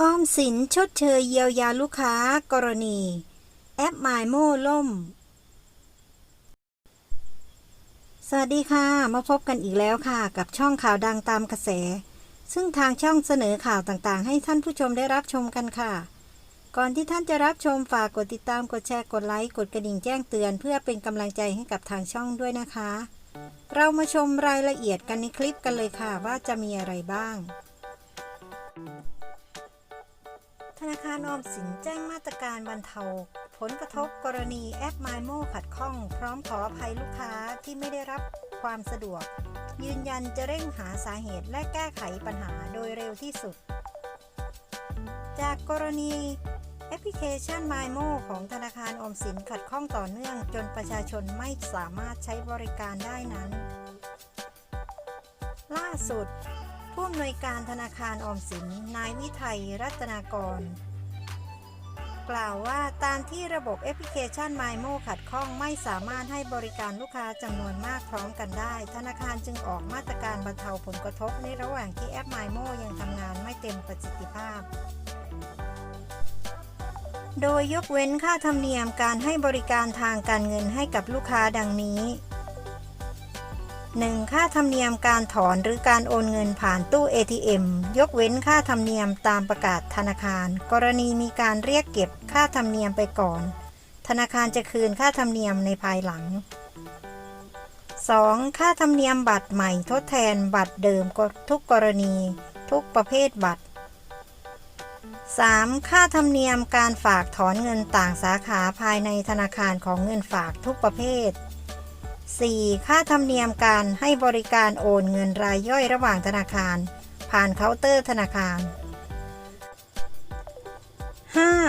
ออมสินชดเชยเยียวยาลูกค้ากรณี แอป m ม m o ล่ม สวัสดีค่ะ มาพบกันอีกแล้วค่ะ กับช่องข่าวดังตามกระแส ซึ่งทางช่องเสนอข่าวต่างๆ ให้ท่านผู้ชมได้รับชมกันค่ะ ก่อนที่ท่านจะรับชมฝากกดติดตามกดแชร์กดไลค์กดกระดิ่งแจ้งเตือน เพื่อเป็นกำลังใจให้กับทางช่องด้วยนะคะ เรามาชมรายละเอียดกันในคลิปกันเลยค่ะว่าจะมีอะไรบ้าง ธนาคารออมสินแจ้งมาตรการบรรเทา ผลกระทบกรณีแอป m ม m o ขัดข้อง พร้อมขออภัยลูกค้าที่ไม่ได้รับความสะดวก ยืนยันจะเร่งหาสาเหตุและแก้ไขปัญหาโดยเร็วที่สุด จากกรณีแอปพลิเคชัน m ม m o ของธนาคารออมสินขัดข้องต่อเนื่องจนประชาชนไม่สามารถใช้บริการได้นั้น ล่าสุด ผู้อำนวยการธนาคารออมสิน นายวิไทยรัตนากร กล่าวว่าตามที่ระบบแอปพลิเคชัน m ม m o ขัดข้องไม่สามารถให้บริการลูกค้าจำนวนมากพร้อมกันได้ ธนาคารจึงออกมาตรการบรรเทาผลกระทบในระหว่างที่แอป m ม m o ยังทำงานไม่เต็มประสิทธิภาพโดยยกเว้นค่าธรรมเนียมการให้บริการทางการเงินให้กับลูกค้าดังนี้ 1. ค่าธรรมเนียมการถอนหรือการโอนเงินผ่านตู้ ATM ยกเว้นค่าธรรมเนียมตามประกาศธนาคาร กรณีมีการเรียกเก็บค่าธรรมเนียมไปก่อน ธนาคารจะคืนค่าธรรมเนียมในภายหลัง 2. ค่าธรรมเนียมบัตรใหม่ทดแทนบัตรเดิมทุกกรณี ทุกประเภทบัตร 3. ค่าธรรมเนียมการฝากถอนเงินต่างสาขาภายในธนาคารของเงินฝากทุกประเภท 4. ค่าธรรมเนียมการให้บริการโอนเงินรายย่อยระหว่างธนาคาร ผ่านเคาน์เตอร์ธนาคาร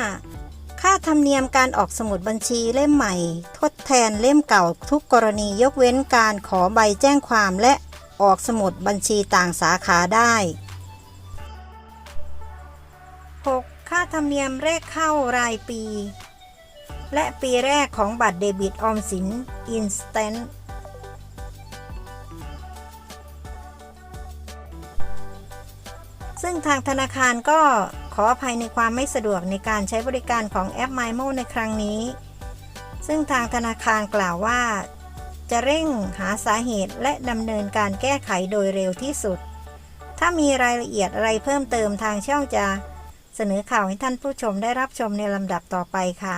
5. ค่าธรรมเนียมการออกสมุดบัญชีเล่มใหม่ ทดแทนเล่มเก่าทุกกรณียกเว้นการขอใบแจ้งความและออกสมุดบัญชีต่างสาขาได้ 6. ค่าธรรมเนียมเลขเข้ารายปี และปีแรกของบัตรเดบิตออมสิน Instant ซึ่งทางธนาคารก็ขออภัยในความไม่สะดวกในการใช้บริการของแอป m ม m o ในครั้งนี้ ซึ่งทางธนาคารกล่าวว่า จะเร่งหาสาเหตุและดำเนินการแก้ไขโดยเร็วที่สุด ถ้ามีรายละเอียดอะไรเพิ่มเติมทางช่องจะเสนอข่าวให้ท่านผู้ชมได้รับชมในลำดับต่อไปค่ะ